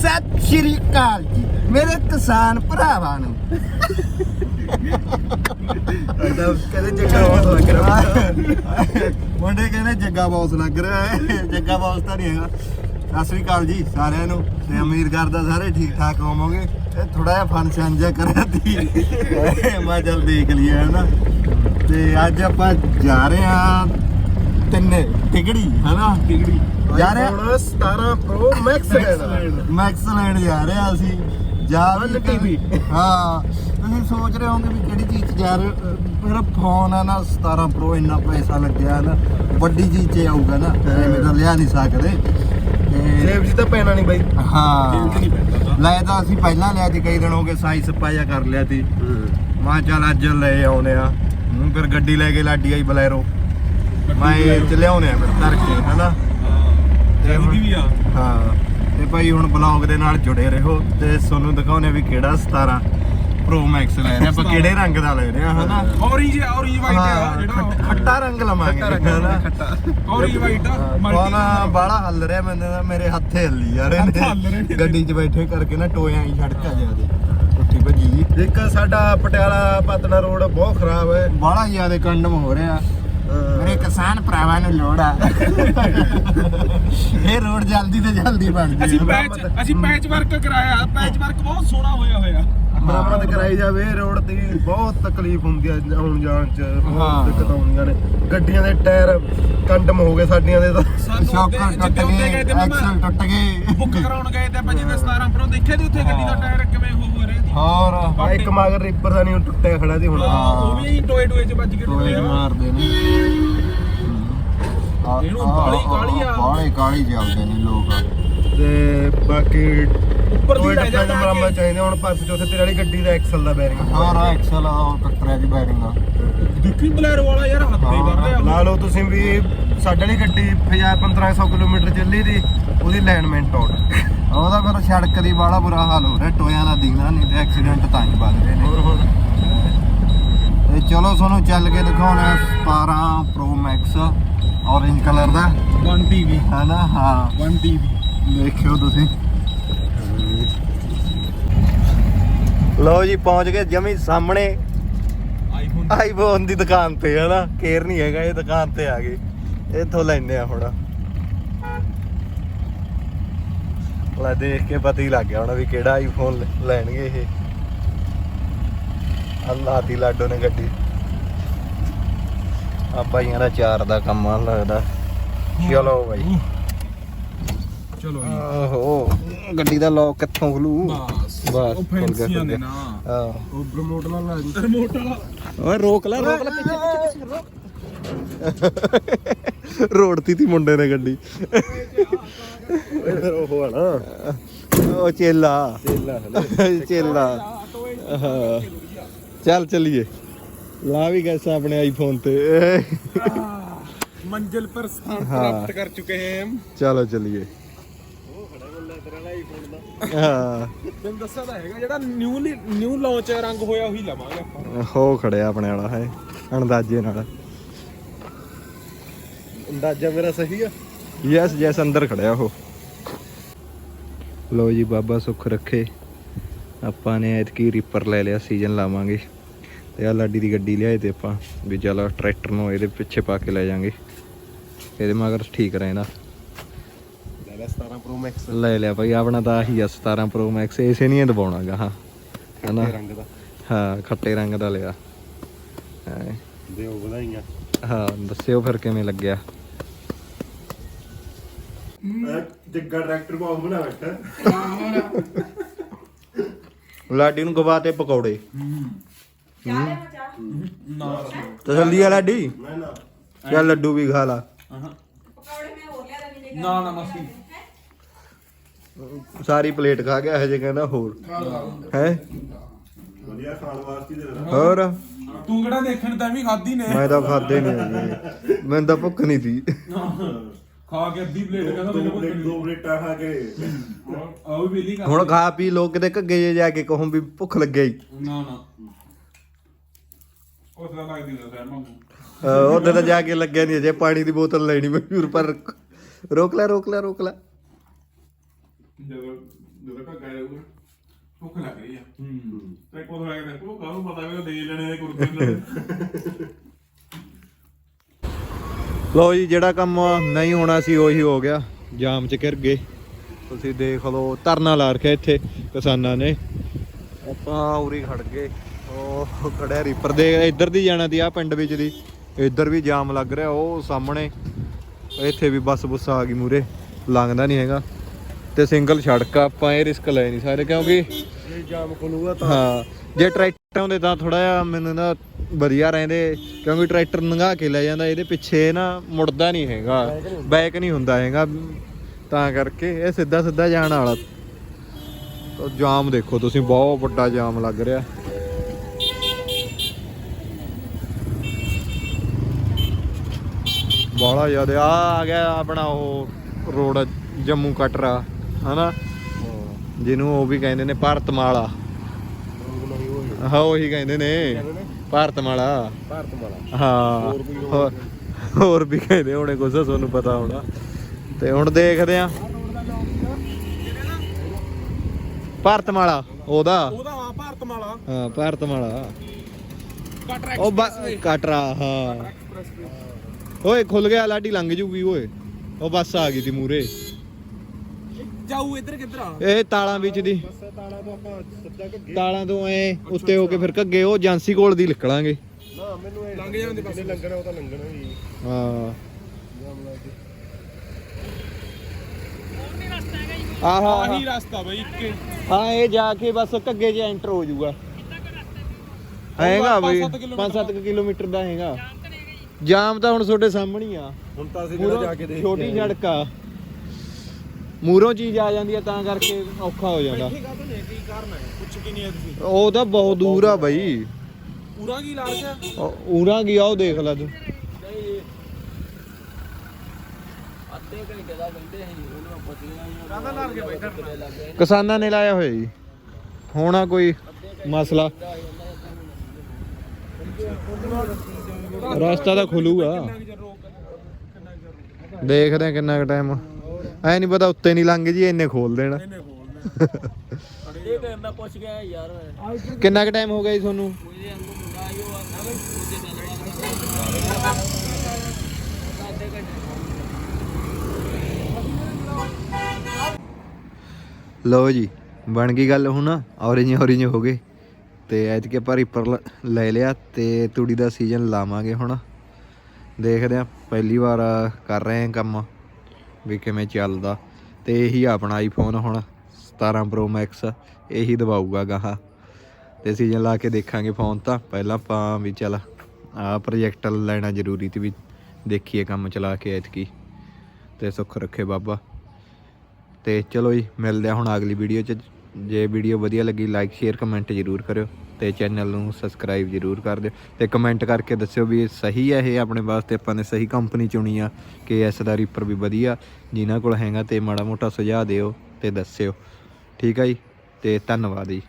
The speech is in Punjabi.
ਸਤਿ ਸ਼੍ਰੀ ਅਕਾਲ ਜੀ। ਮੇਰੇ ਕਿਸਾਨ ਭਰਾਵਾਂ ਨੂੰ। ਕਹਿੰਦੇ ਜੱਗਾ ਲੱਗ ਰਿਹਾ। ਮੁੰਡੇ ਕਹਿੰਦੇ ਜੱਗਾ ਬੌਸ ਲੱਗ ਰਿਹਾ ਹੈ। ਜੱਗਾ ਬੌਸ ਤਾਂ ਨਹੀਂ ਹੈਗਾ। ਸਤਿ ਸ਼੍ਰੀ ਅਕਾਲ ਜੀ ਸਾਰਿਆਂ ਨੂੰ। ਤੇ ਉਮੀਦ ਕਰਦਾ ਸਾਰੇ ਠੀਕ ਠਾਕ ਹੋਵੋਗੇ। ਇਹ ਥੋੜਾ ਜਿਹਾ ਫੰਕਸ਼ਨ ਜਿਹਾ ਕਰਿਆ ਤੀ। ਮੈਂ ਚੱਲ ਦੇਖ ਲਈਏ ਹਨਾ ਤੇ ਅੱਜ ਆਪਾਂ ਜਾ ਰਹੇ ਹਾਂ ਤਿੰਨੇ ਟਿਕੜੀ ਹਨਾ ਟਿਕੜੀ ਜਾ ਰਹੇ ਹਾਂ ਹੁਣ 17 ਪ੍ਰੋ ਮੈਕਸ ਲੈਣਾ। ਮੈਕਸ ਲੈਣ ਜਾ ਰਹੇ ਹਾਂ ਅਸੀਂ। ਜਾ ਵੀ One TV ਹਾਂ। ਤੁਸੀਂ ਸੋਚ ਰਹੇ ਹੋਵੋਗੇ ਵੀ ਕਿਹੜੀ ਚੀਜ਼ 'ਚ ਜਾ ਰਹੇ ਹੋ? ਅਹ ਮੇਰਾ ਫੋਨ ਆ ਨਾ 17 ਪ੍ਰੋ ਇੰਨਾ ਪੈਸਾ ਲੱਗਿਆ ਨਾ। ਵੱਡੀ ਚੀਜ਼ 'ਚ ਆਊਗਾ ਨਾ। ਐਵੇਂ ਤਾਂ ਲਿਆ ਨਹੀਂ ਸਕਦੇ। ਤੇ ਜੇਬ ਜੀ ਤਾਂ ਪੈਣਾ ਨਹੀਂ ਬਾਈ। ਹਾਂ। ਲੈ ਤਾਂ ਅਸੀਂ ਪਹਿਲਾਂ ਲਿਆ ਸੀ ਕਈ ਦਿਨ ਹੋ ਗਏ ਸਾਈ ਸੱਪਾ ਜਿਹਾ ਕਰ ਲਿਆ ਸੀ। ਮੈਂ ਕਿਹਾ ਚੱਲ ਅੱਜ ਲੈ ਆਉਨੇ ਆ। ਹੁਣ ਫਿਰ ਗੱਡੀ ਲੈ ਕੇ ਲਾਡੀ ਆਈ ਬਲੈਰੋ। ਮੈਂ ਇਹ ਚ ਲਿਆਉਨੇ ਆ ਫਿਰ ਧਰ ਕੇ ਹਨਾ? ਤੇ ਹੁਣ- ਵੀ ਆ। ਹਾਂ ਤੇ ਭਾਈ ਹੁਣ ਬਲੌਗ ਦੇ ਨਾਲ ਜੁੜੇ ਰਹੋ ਤੇ ਤੁਹਾਨੂੰ ਦਿਖਾਉਨੇ ਵੀ ਕਿਹੜਾ 17 ਪ੍ਰੋ ਮੈਕਸ ਲੈ ਰਹੇ। ਆਪਾਂ ਕਿਹੜੇ ਰੰਗ ਦਾ ਲੈ ਰਹੇ ਆ ਹਨਾ? ਔਰੇਂਜ ਔਰੇਂਜ ਵਾਈਟ ਆ ਹਾਂ, ਖੱਟ- ਜਿਹੜਾ ਖੱਟਾ ਰੰਗ ਲਵਾਂਗੇ ਹਨਾ? ਔਰੇਂਜ ਵਾਈਟ ਆ ਫੋਨ ਬਾਲਾ ਹੱਲ ਰਿਹਾ ਮੈਨੂੰ ਤਾਂ ਮੇਰੇ ਹੱਥੇ ਹੱਲੀ ਹੱਥ ਹੱਲ ਰਹੇ ਇਹਨੇ ਨੇ। ਗੱਡੀ 'ਚ ਬੈਠੇ ਕਰਕੇ ਨਾ ਟੋਇਆਂ ਹੀ ਛੜਕਾ ਜਿਆ ਦੇ। ਉੱਠੀ ਭੱਜੀ। ਜੀ ਇੱਕ ਸਾਡਾ ਪਟਿਆਲਾ ਪਤਨਾ ਰੋਡ ਬਹੁਤ ਖਰਾਬ ਹੈ। ਬਾਲਾ ਜ਼ਿਆਦਾ ਕੰਡਮ ਹੋ ਰਿਹਾ। ਮੇਰੇ ਕਿਸਾਨ ਭਰਾਵਾਂ ਨੂੰ ਲੋੜ ਆ। ਇਹ ਰੋਡ ਜਲਦੀ ਤੇ ਜਲਦੀ ਬਣ ਜੇ। ਅਸੀਂ ਪੈਚ ਅਸੀਂ ਪੈਚ ਵਰਕ ਕਰਾਇਆ। ਪੈਚ ਵਰਕ ਬਹੁਤ ਸੋਹਣਾ ਹੋਇਆ ਹੋਇਆ। ਮੁਰੰਮਤ ਕਰਾਈ ਜਾਵੇ ਰੋਡ ਤੇ ਬਹੁਤ ਤਕਲੀਫ ਹੁੰਦੀ ਹੈ ਆਉਣ ਜਾਣ ਚ। ਬਹੁਤ ਦਿੱਕਤ ਆਉਂਦੀਆਂ ਨੇ। ਗੱਡੀਆਂ ਦੇ ਟਾਇਰ ਕੰਡਮ ਹੋ ਗਏ ਸਾਡੀਆਂ ਦੇ ਤਾਂ। ਸ਼ੌਕਰ ਟੁੱਟ ਗਏ ਐਕਸਲ ਟੁੱਟ ਗਏ। ਬੁੱਕ ਕਰਾਉਣ ਗਏ ਤੇ ਆਪਾਂ ਜਿਹਦੇ 17 ਪ੍ਰੋ ਦੇਖਿਆ ਤੇ ਉੱਥੇ ਗੱਡੀ ਦਾ ਟਾਇਰ ਕਿਵੇਂ ਹੋ ਰਿਹਾ ਸੀ ਹੋਰ? ਇੱਕ ਮਗਰ ਰੀਪਰ ਦਾ ਨਹੀਂ ਟੁੱਟਿਆ ਖੜਾ ਸੀ ਹੁਣ। ਉਹ ਵੀ ਟੋਏ ਟੋਏ ਚ ਵੱਜ ਕੇ ਟੁੱਟਿਆ ਮਾਰਦੇ ਨੇ। ਇਹਨੂੰ ਆ। ਕਾਲੀ ਚੱਲਦੇ ਨੇ ਲੋਕ। ਤੇ ਬਾਕੀ ਉੱਪਰ ਦੀ ਟੋਏ ਲੈ ਟੱਪਾਂ ਜਾ ਦੇ ਮੁਰੰਮਤ ਚਾਹੀਦੇ ਹੁਣ ਪਾਸੇ ਚੌਥੇ ਤੇਰੇ ਵਾਲੀ ਗੱਡੀ ਦਾ ਐਕਸਲ ਦਾ ਬੈਰਿੰਗ ਹੋਰ ਐਕਸਲ ਉਹ ਟੱਕਰਿਆ ਦੀ ਬੈਰਿੰਗ ਆ। ਦੇਖੀ ਬਲੈਰੋ ਵਾਲਾ ਯਾਰ ਹੱਥ ਹੀ ਕਰ ਰਿਹਾ। ਲਾ ਲਓ ਤੁਸੀਂ ਵੀ ਸਾਡੇ ਵਾਲੀ ਗੱਡੀ 1000 1500 ਕਿਲੋਮੀਟਰ ਚੱਲੀ ਦੀ ਉਹਦੀ ਅਲਾਈਨਮੈਂਟ ਆਊਟ ਉਹਦਾ ਫਿਰ ਸੜਕ ਦੀ ਬਾਲਾ ਬੁਰਾ ਹਾਲ ਹੋ ਰਿਹਾ ਟੋਇਆਂ ਦਾ ਨਹੀਂ ਤੇ ਐਕਸੀਡੈਂਟ ਤਾਂ ਹੀ ਵੱਧ ਰਹੇ ਨੇ। ਹੋਰ ਤੇ ਚਲੋ ਤੁਹਾਨੂੰ ਚੱਲ ਕੇ ਦਿਖਾਉਣਾ 17 ਪ੍ਰੋ ਮੈਕਸ orange ਕਲਰ ਦਾ? 1 ਟੀਵੀ ਹੈਨਾ? ਹਾਂ। 1 ਟੀਵੀ ਦੇਖਿਓ ਤੁਸੀਂ। ਲਓ ਜੀ ਪਹੁੰਚ ਗਏ ਜਮੀ ਸਾਹਮਣੇ। ਆਈਫੋਨ ਆਈਫੋਨ ਦੀ ਦੁਕਾਨ ਤੇ ਹਨਾ? ਕੇਅਰ ਨਹੀਂ ਹੈਗਾ ਇਹ ਦੁਕਾਨ ਤੇ ਆ ਗਏ। ਇੱਥੋਂ ਲੈਣੇ ਆ ਹੁਣ। ਲੈ ਦੇਖ ਕੇ ਪਤਾ ਹੀ ਲੱਗ ਗਿਆ ਹੁਣ ਵੀ ਕਿਹੜਾ ਆਈਫੋਨ ਲੈਣਗੇ ਇਹ। ਅੱਲਾਹ ਦੀ ਲਾਡੋ ਨੇ ਗੱਡੀ। ਆ ਭਾਈਆਂ ਦਾ ਚਾਰ ਦਾ ਕੰਮ ਆ ਲੱਗਦਾ। ਚਲੋ ਬਾਈ। ਚਲੋ ਜੀ। ਓਹੋ ਗੱਡੀ ਦਾ ਲੋਕ ਕਿੱਥੋਂ ਖੁੱਲੂ? ਬਸ ਬਸ, ਉਹ ਖੁੱਲ ਗਿਆ, ਫੈਂਸੀਆਂ ਨੇ। ਨਾ। ਹਾਂ ਉਹ ਰਿਮੋਟ ਨਾਲ ਲਾ ਦੀ ਰਿਮੋਟ ਵਾਲਾ ਓਏ ਰੋਕ ਲੈ ਰੋਕ ਲੈ ਪਿੱਛੇ ਪਿੱਛੇ ਰੋਡ ਤੀ ਤੀ ਮੁੰਡੇ ਨੇ ਗੱਡੀ। ਫਿਰ ਉਹ ਹਣਾ ਉਹ ਚੇਲਾ। ਚੇਲਾ ਚੇਲਾ। ਚੱਲ ਚਲੀਏ। ਲਾ ਵੀ ਗਏ ਸਾਂ ਆਪਣੇ ਆਈਫੋਨ ਤੇ। ਮੰਜ਼ਿਲ ਪਰ ਸਥਾਨ ਹਾਂ। ਪ੍ਰਾਪਤ ਕਰ ਚੁੱਕੇ ਹਾਂ ਹਮ। ਚਲੋ ਚਲੀਏ। ਹਾਂ। ਤੈਨੂੰ ਦੱਸਿਆ ਤਾਂ ਹੈਗਾ ਜਿਹੜਾ ਨਿਊ ਨਿਊ ਲਾਂਚ ਰੰਗ ਹੋਇਆ ਉਹੀ ਲਵਾਂਗੇ ਆਪਾਂ। ਹੋ ਖੜਿਆ ਆਪਣੇ ਵਾਲਾ ਹੈ ਅੰਦਾਜ਼ੇ ਨਾਲ। ਅੰਦਾਜ਼ਾ ਮੇਰਾ ਸਹੀ ਆ? ਯੈਸ ਯੈਸ ਅੰਦਰ ਖੜਿਆ ਉਹ। ਲੋ ਜੀ ਬਾਬਾ ਸੁੱਖ ਰੱਖੇ। ਆਪਾਂ ਨੇ ਐਤਕੀ ਰੀਪਰ ਲੈ ਲਿਆ ਸੀਜ਼ਨ ਲਾਵਾਂਗੇ। ਤੇ ਆ ਲਾਡੀ ਦੀ ਗੱਡੀ ਲਿਆਏ ਤੇ ਆਪਾਂ ਵੀ ਚੱਲ ਟਰੈਕਟਰ ਨੂੰ ਇਹਦੇ ਪਿੱਛੇ ਪਾ ਕੇ ਲੈ ਜਾਾਂਗੇ। ਇਹਦੇ ਮਗਰ ਠੀਕ ਰਹਿੰਦਾ। ਲੈ ਲੈ 17 ਪ੍ਰੋ ਮੈਕਸ ਲੈ ਲਿਆ ਭਾਈ ਆਪਣਾ ਤਾਂ ਆਹੀ ਆ 17 ਪ੍ਰੋ ਮੈਕਸ ਇਸੇ ਨਹੀਂ ਦਬਾਉਣਾਗਾ ਹਾਂ। ਹਨਾ? ਰੰਗ ਦਾ। ਹਾਂ ਖੱਟੇ ਰੰਗ ਦਾ ਲਿਆ। ਹੈਂ। ਦਿਓ ਵਧਾਈਆਂ। ਹਾਂ ਦੱਸਿਓ ਫਿਰ ਕਿਵੇਂ ਲੱਗਿਆ। ਜੱਗਾ ਟਰੈਕਟਰ ਬਾਗ ਬਣਾ ਬੈਠਾ। ਲਾਡੀ ਨੂੰ ਗਵਾ ਤੇ ਪਕੌੜੇ। ਨਾ। ਤਸੱਲੀ ਆ ਲਾਡੀ? ਮੈਂ ਨਾ। ਚੱਲ ਲੱਡੂ ਵੀ ਖਾ ਲਾ। ਨਾ ਨਾ ਮਸੀ। ਸਾਰੀ ਪਲੇਟ ਖਾ ਗਿਆ ਹਜੇ ਕਹਿੰਦਾ ਹੋਰ। ਹੈ? ਵਧੀਆ ਖਾਣ ਵਾਸਤੇ ਦੇ ਦੇਣਾ ਹੋਰ? ਤੂੰ ਕਿਹੜਾ ਦੇਖਣ ਤਾਂ ਵੀ ਖਾਦੀ ਨੇ। ਮੈਂ ਤਾਂ ਖਾਦੇ ਨਹੀਂ ਹੈਗੇ। ਮੈਨੂੰ ਤਾਂ ਭੁੱਖ ਨਹੀਂ ਸੀ। ਖਾ ਕੇ ਅੱਧੀ ਪਲੇਟ ਕਹਿੰਦਾ ਦੋ ਮੈਨੂੰ ਪਲੇਟ ਦੋ ਪਲੇਟਾਂ ਖਾ ਕੇ। ਆ ਵੀ ਵੇਲੀ ਕਰ ਹੁਣ ਖਾ ਪੀ ਲੋ ਕਿਤੇ ਘੱਗੇ ਜੇ ਜਾ ਕੇ ਕਹੂੰ ਵੀ ਭੁੱਖ ਲੱਗਿਆ ਹੀ ਨਾ ਨਾ। ਉਸ ਦਾ ਲੱਗਦੀ ਨਾ ਸਰ ਮੰਗੂ ਅਹ ਉਹਦੇ ਤਾਂ ਜਾ ਕੇ ਲੱਗਿਆ ਨਹੀਂ ਅਜੇ ਪਾਣੀ ਦੀ ਬੋਤਲ ਲੈਣੀ ਮਸ਼ਹੂਰ ਪਰ ਰੋਕ ਲੈ ਰੋਕ ਲੈ ਰੋਕ ਲੈ। ਜਦੋਂ ਜਦੋਂ ਕਾ ਗਾਇਆ ਉਹ ਭੁੱਖ ਲੱਗ ਰਹੀ ਆ। ਹੂੰ। ਤੇ ਕੋਲ ਹੋਇਆ ਕਿ ਉਹ ਕਾਹਨੂੰ ਪਤਾ ਵੀ ਉਹ ਦੇ ਲੈਣੇ ਕੁਰਕੁਰੇ ਲੋ ਜੀ ਜਿਹੜਾ ਕੰਮ ਨਹੀਂ ਹੋਣਾ ਸੀ ਉਹੀ ਹੋ ਗਿਆ। ਜਾਮ ਚ ਘਿਰ ਗਏ। ਤੁਸੀਂ ਦੇਖ ਲਓ ਧਰਨਾ ਲਾ ਰੱਖਿਆ ਇੱਥੇ ਕਿਸਾਨਾਂ ਨੇ। ਆਪਾਂ ਉਰੀ ਖੜ ਗਏ। ਉਹ ਖੜਿਆ ਰੀਪਰ ਦੇ ਇੱਧਰ ਦੀ ਜਾਣਾ ਦੀ ਆ ਪਿੰਡ ਵਿੱਚ ਦੀ। ਇੱਧਰ ਵੀ ਜਾਮ ਲੱਗ ਰਿਹਾ ਉਹ ਸਾਹਮਣੇ। ਇੱਥੇ ਵੀ ਬੱਸ ਬੁੱਸ ਆ ਗਈ ਮੂਰੇ ਲੰਘਦਾ ਨਹੀਂ ਹੈਗਾ। ਤੇ ਸਿੰਗਲ ਸੜਕ ਆਪਾਂ ਇਹ ਰਿਸਕ ਲੈ ਨਹੀਂ ਸਕਦੇ ਕਿਉਂਕਿ ਜੇ ਜਾਮ ਖੁੱਲੂਗਾ ਤਾਂ। ਹਾਂ ਜੇ ਟਰੈਕਟਰ ਹੁੰਦੇ ਤਾਂ ਥੋੜਾ ਜਿਹਾ ਮੈਨੂੰ ਨਾ ਵਧੀਆ ਰਹਿੰਦੇ ਕਿਉਂਕਿ ਟਰੈਕਟਰ ਨੰਗਾ ਕੇ ਲੈ ਜਾਂਦਾ ਇਹਦੇ ਪਿੱਛੇ ਨਾ ਮੁੜਦਾ ਨਹੀਂ ਹੈਗਾ ਬੈਕ ਨਹੀਂ ਹੁੰਦਾ ਹੈਗਾ। ਤਾਂ ਕਰਕੇ ਇਹ ਸਿੱਧਾ ਸਿੱਧਾ ਜਾਣ ਵਾਲਾ। ਤਾਂ ਜਾਮ ਦੇਖੋ ਤੁਸੀਂ ਬਹੁਤ ਵੱਡਾ ਜਾਮ ਲੱਗ ਰਿਹਾ। ਬਾਲਾ ਜ਼ਿਆਦਾ। ਆ ਆ ਗਿਆ ਆਪਣਾ ਉਹ ਰੋਡ ਜੰਮੂ ਕਟਰਾ ਹਨਾ? ਜਿਹਨੂੰ ਉਹ ਵੀ ਕਹਿੰਦੇ ਨੇ ਭਾਰਤਮਾਲਾ। ਹਾਂ ਉਹੀ ਕਹਿੰਦੇ ਨੇ। ਭਾਰਤਮਾਲਾ। ਹਾਂ। ਹੋਰ ਵੀ ਕਹਿੰਦੇ ਹੋਣੇ ਕੁਝ ਤੁਹਾਨੂੰ ਪਤਾ ਹੋਣਾ। ਤੇ ਹੁਣ ਦੇਖਦੇ ਆ ਭਾਰਤਮਾਲਾ ਉਹਦਾ? ਉਹਦਾ ਆ ਭਾਰਤਮਾਲਾ। ਹਾਂ ਭਾਰਤਮਾਲਾ। ਕਟਰ ਉਹ ਕਟਰਾ ਹਾਂ। ਓਏ ਖੁੱਲ ਗਿਆ ਲਾਡੀ ਲੰਘ ਜੂਗੀ ਓਏ। ਉਹ ਬੱਸ ਆ ਗਈ ਤੀ ਮੂਰੇ ਜਾਊ ਇੱਧਰ ਕਿੱਧਰ ਆ? ਇਹ ਤਾਲਾਂ ਵਿੱਚ ਦੀ। ਬਸ ਤਾਲਾ ਤੋਂ ਆਪਾਂ ਸਿੱਧਾ ਘੱਗੇ ਤਾਲਾਂ ਤੋਂ ਐ ਉੱਤੇ ਹੋ ਕੇ ਫਿਰ ਘੱਗੇ ਉਹ ਏਜੰਸੀ ਕੋਲ ਦੀ ਨਿਕਲਾਂਗੇ। ਨਾ ਮੈਨੂੰ ਇਹ ਲੰਘ ਜਾਂਦੇ ਬਸ। ਜਿਹਨੇ ਲੰਘਣਾ ਉਹ ਤਾਂ ਲੰਘਣਾ ਹੀ। ਹਾਂ। ਜਾਮ ਲਾ ਕੇ ਆਹਾ ਆਹੀ ਰਸਤਾ ਬਈ ਇੱਕ ਹਾਂ। ਇਹ ਜਾ ਕੇ ਬਸ ਘੱਗੇ 'ਚ ਐਂਟਰ ਹੋ ਜਾਊਗਾ ਹੈਗਾ ਬਈ ਪੰਜ ਸੱਤ ਕਿਲੋਮੀਟਰ 5-7 ਕਿਲੋਮੀਟਰ ਦਾ ਹੈਗਾ। ਜਾਮ ਤਾਂ ਹੁਣ ਤੁਹਾਡੇ ਸਾਹਮਣੇ ਹੀ ਆ। ਹੁਣ ਤਾਂ ਅਸੀਂ ਜਿਹੜਾ ਜਾ ਕੇ ਦੇਖ ਛੋਟੀ ਸੜਕ ਆ। ਮੂਰੋਂ ਚੀਜ਼ ਆ ਜਾਂਦੀ ਆ ਤਾਂ ਕਰਕੇ ਔਖਾ ਹੋ ਜਾਂਦਾ। ਠੀਕ ਆ ਤੁਹਾਨੂੰ ਕੀ ਕਾਰਨ ਹੈ? ਪੁੱਛ ਕੀ ਨਹੀਂ ਹੈ ਤੁਸੀਂ। ਉਹ ਤਾਂ ਬਹੁਤ ਦੂਰ ਆ ਬਈ। ਪੂਰਾ ਕੀ ਲਾਲਚ ਹੈ ਉਰਾਂ ਗਿਆ ਉਹ ਦੇਖ ਲੈ ਤੂੰ। ਕਾਹਦਾ ਲਾਲ ਕੇ ਬੈਠਾ ਕਿਸਾਨਾਂ ਨੇ ਲਾਇਆ ਹੋਇਆ ਜੀ। ਹੋਣਾ ਕੋਈ ਮਸਲਾ। ਰਸਤਾ ਤਾਂ ਖੁੱਲੂਗਾ। ਦੇਖਦੇ ਆ ਕਿੰਨਾ ਕੁ ਟਾਈਮ ਐ ਨਹੀਂ ਪਤਾ ਉੱਤੇ ਨਹੀਂ ਲੰਘ ਜੀ ਇੰਨੇ ਖੋਲ ਦੇਣਾ। ਇਹਨੇ ਖੋਲਣਾ ਇਹ ਕਿ ਮੈਂ ਪੁੱਛ ਗਿਆ ਯਾਰ। ਕਿੰਨਾ ਕੁ ਟਾਈਮ ਹੋ ਗਿਆ ਜੀ ਤੁਹਾਨੂੰ? ਲਓ ਜੀ ਬਣ ਗਈ ਗੱਲ ਹੁਣ। ਔਰੇਂਜ ਔਰੇਂਜ ਹੋ ਗਏ। ਤੇ ਐਤਕੀ ਆਪਾਂ ਰੀਪਰ ਲ- ਲੈ ਲਿਆ ਤੇ ਤੂੜੀ ਦਾ ਸੀਜ਼ਨ ਲਾਵਾਂਗੇ ਹੁਣ। ਦੇਖਦੇ ਆ ਪਹਿਲੀ ਵਾਰ ਕਰ ਰਹੇ ਹਾਂ ਕੰਮ ਵੀ ਕਿਵੇਂ ਚੱਲਦਾ। ਤੇ ਇਹੀ ਆਪਣਾ ਆਈਫੋਨ ਹੁਣ 17 Pro Max, ਇਹੀ ਦਬਾਊਗਾ ਗਾਹਾਂ। ਤੇ ਸੀਜ਼ਨ ਲਾ ਕੇ ਦੇਖਾਂਗੇ ਫੋਨ ਤਾਂ। ਪਹਿਲਾਂ ਆਪਾਂ ਵੀ ਚੱਲ, ਆ ਪ੍ਰੋਜੈਕਟ ਲੈਣਾ ਜ਼ਰੂਰੀ ਤੇ ਵੀ ਦੇਖੀਏ ਕੰਮ ਚਲਾ ਕੇ ਐਤਕੀ। ਤੇ ਸੁੱਖ ਰੱਖੇ ਬਾਬਾ। ਤੇ ਚਲੋ ਜੀ, ਮਿਲਦੇ ਆ ਹੁਣ ਅਗਲੀ ਵੀਡੀਓ 'ਚ। ਜੇ ਵੀਡੀਓ ਵਧੀਆ ਲੱਗੀ ਲਾਈਕ ਸ਼ੇਅਰ ਕਮੈਂਟ ਜ਼ਰੂਰ ਕਰਿਓ ਤੇ ਚੈਨਲ ਨੂੰ ਸਬਸਕ੍ਰਾਈਬ ਜ਼ਰੂਰ ਕਰ ਦਿਓ ਤੇ ਕਮੈਂਟ ਕਰਕੇ ਦੱਸਿਓ ਵੀ ਇਹ ਸਹੀ ਹੈ ਇਹ ਆਪਣੇ ਵਾਸਤੇ ਆਪਾਂ ਨੇ ਸਹੀ ਕੰਪਨੀ ਚੁਣੀ ਆ ਕਿ ਇਸ ਦਾ ਰੀਪਰ ਵੀ ਵਧੀਆ, ਜਿਨ੍ਹਾਂ ਕੋਲ ਹੈਗਾ ਤੇ ਮਾੜਾ ਮੋਟਾ ਸੁਝਾਅ ਦਿਓ ਤੇ ਦੱਸਿਓ। ਠੀਕ ਆ ਜੀ, ਤੇ ਧੰਨਵਾਦ ਜੀ।